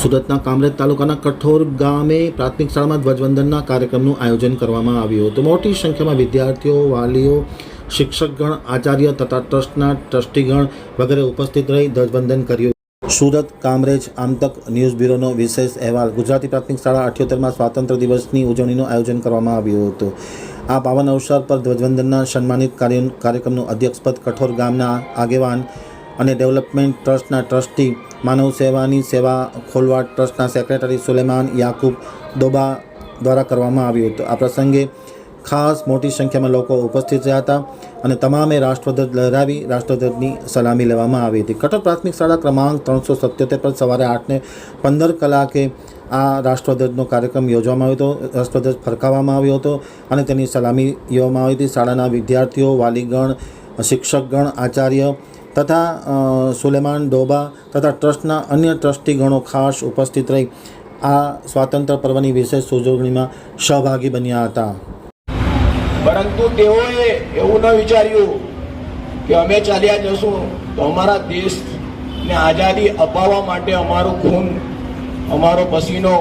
સુરતના કામરેજ તાલુકાના કઠોર ગામે પ્રાથમિક શાળામાં ધ્વજવંદનના કાર્યક્રમનું આયોજન કરવામાં આવ્યું હતું. મોટી સંખ્યામાં વિદ્યાર્થીઓ, વાલીઓ, શિક્ષકગણ, આચાર્ય તથા ટ્રસ્ટના ટ્રસ્ટીગણ વગેરે ઉપસ્થિત રહી ધ્વજવંદન કર્યું. સુરત કામરેજ આમતક ન્યૂઝ બ્યુરોનો વિશેષ અહેવાલ. ગુજરાતી પ્રાથમિક શાળા અઠ્યોતેરમાં સ્વાતંત્ર્ય દિવસની ઉજવણીનું આયોજન કરવામાં આવ્યું હતું. આ પાવન અવસર પર ધ્વજવંદનના સન્માનિત કાર્ય કાર્યક્રમનું અધ્યક્ષપદ કઠોર ગામના આગેવાન અને ડેવલપમેન્ટ ટ્રસ્ટના ટ્રસ્ટી માનવ સેવાની સેવા ખોલવા ટ્રસ્ટના સેક્રેટરી સુલેમાન યાકુબ દોબા દ્વારા કરવામાં આવ્યું હતું. આ પ્રસંગે ખાસ મોટી સંખ્યામાં લોકો ઉપસ્થિત રહ્યા હતા અને તમામે રાષ્ટ્રધ્વજ લહેરાવી રાષ્ટ્રધ્વજની સલામી લેવામાં આવી હતી. કટક પ્રાથમિક શાળા ક્રમાંક ત્રણસો સત્યોતેર પર સવારે આઠને પંદર કલાકે આ રાષ્ટ્રધ્વજનો કાર્યક્રમ યોજવામાં આવ્યો હતો. રાષ્ટ્રધ્વજ ફરકાવવામાં આવ્યો હતો અને તેની સલામી લેવામાં આવી હતી. શાળાના વિદ્યાર્થીઓ, વાલીગણ, શિક્ષકગણ, આચાર્ય તથા સુલેમાન ડોબા તથા ટ્રસ્ટના અન્ય ટ્રસ્ટીગણો ખાસ ઉપસ્થિત રહી આ સ્વાતંત્ર્ય પર્વની વિશેષ ઉજવણીમાં સહભાગી બન્યા હતા. પરંતુ તેઓએ એવું ન વિચાર્યું કે અમે ચાલ્યા જશું તો અમારા દેશને આઝાદી અપાવવા માટે અમારું ખૂન, અમારો પસીનો,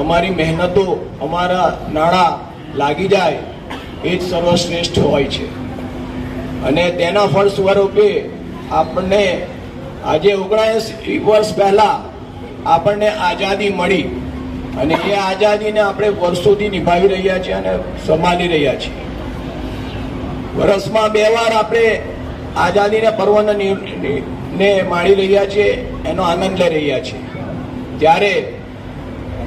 અમારી મહેનતો, અમારા નાણાં લાગી જાય એ જ સર્વશ્રેષ્ઠ હોય છે. અને તેના ફળ સ્વરૂપે આપણને આજે ઓગણસી વર્ષ પહેલા આપણને આઝાદી મળી. અને એ આઝાદીને આપણે વર્ષોથી નિભાવી રહ્યા છીએ અને સંભાળી રહ્યા છીએ. વર્ષમાં બે વાર આપણે આઝાદીને પર્વને નિ- માણી રહ્યા છીએ, એનો આનંદ લઈ રહ્યા છીએ. ત્યારે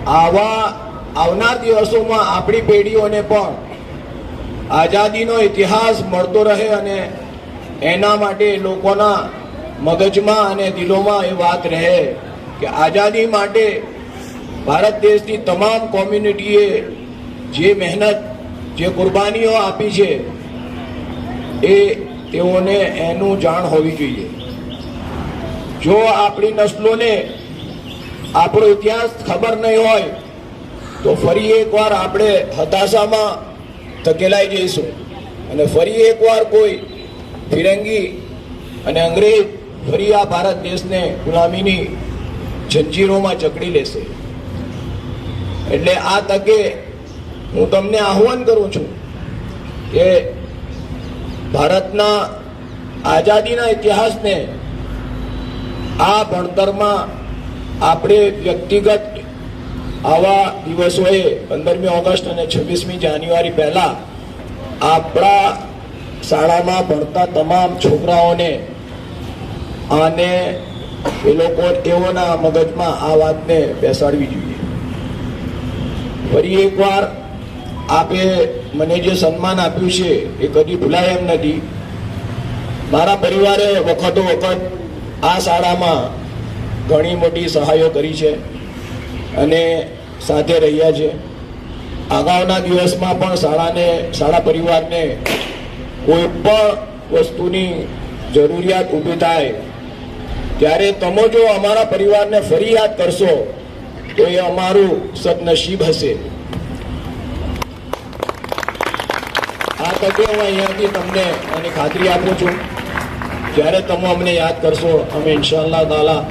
આવા આવનાર દિવસોમાં આપણી પેઢીઓને પણ આઝાદીનો ઇતિહાસ મળતો રહે અને એના માટે લોકોના મગજમાં અને દિલોમાં એ વાત રહે કે આઝાદી માટે ભારત દેશની તમામ કોમ્યુનિટીએ જે મહેનત, જે કુરબાનીઓ આપી છે, એ તેઓને એનું જાણ હોવી જોઈએ. જો આપણી નસલોને આપણો ઇતિહાસ ખબર નહીં હોય, તો ફરી એકવાર આપણે હતાશામાં ધકેલાઈ જઈશું. અને ફરી એકવાર કોઈ ફિરંગી અને અંગ્રેજ ફરી આ ભારત દેશને ગુલામીની જંજીરોમાં જકડી લેશે. એટલે આ તકે હું તમને આહ્વાન કરું છું કે ભારતના આઝાદીના ઇતિહાસને આ ભણતરમાં આપણે વ્યક્તિગત આવા દિવસોએ પંદરમી ઓગસ્ટ અને છવ્વીસમી જાન્યુઆરી પહેલાં આપણા શાળામાં ભણતા તમામ છોકરાઓને આને એ લોકો તેઓના મગજમાં આ વાતને બેસાડવી જોઈએ. ફરી એકવાર આપે મને જે સન્માન આપ્યું છે એ કદી ભૂલાય એમ નથી. મારા પરિવારે વખતો વખત આ શાળામાં ઘણી મોટી સહાયો કરી છે. અને સાથે રહ્યા છે. અગાઉના દિવસમાં પણ શાળાને, શાળા પરિવારને કોઈ પણ વસ્તુની જરૂરિયાત ઊભી થાય. ત્યારે તમે જો અમારા પરિવારને ફરી યાદ કરશો, તો એ અમારું સદનસીબ હશે. આ તકે હું અહીંયાથી તમને એની ખાતરી આપું છું. જ્યારે તમે અમને યાદ કરશો, અમે ઇન્શાલ્લાહ તાલા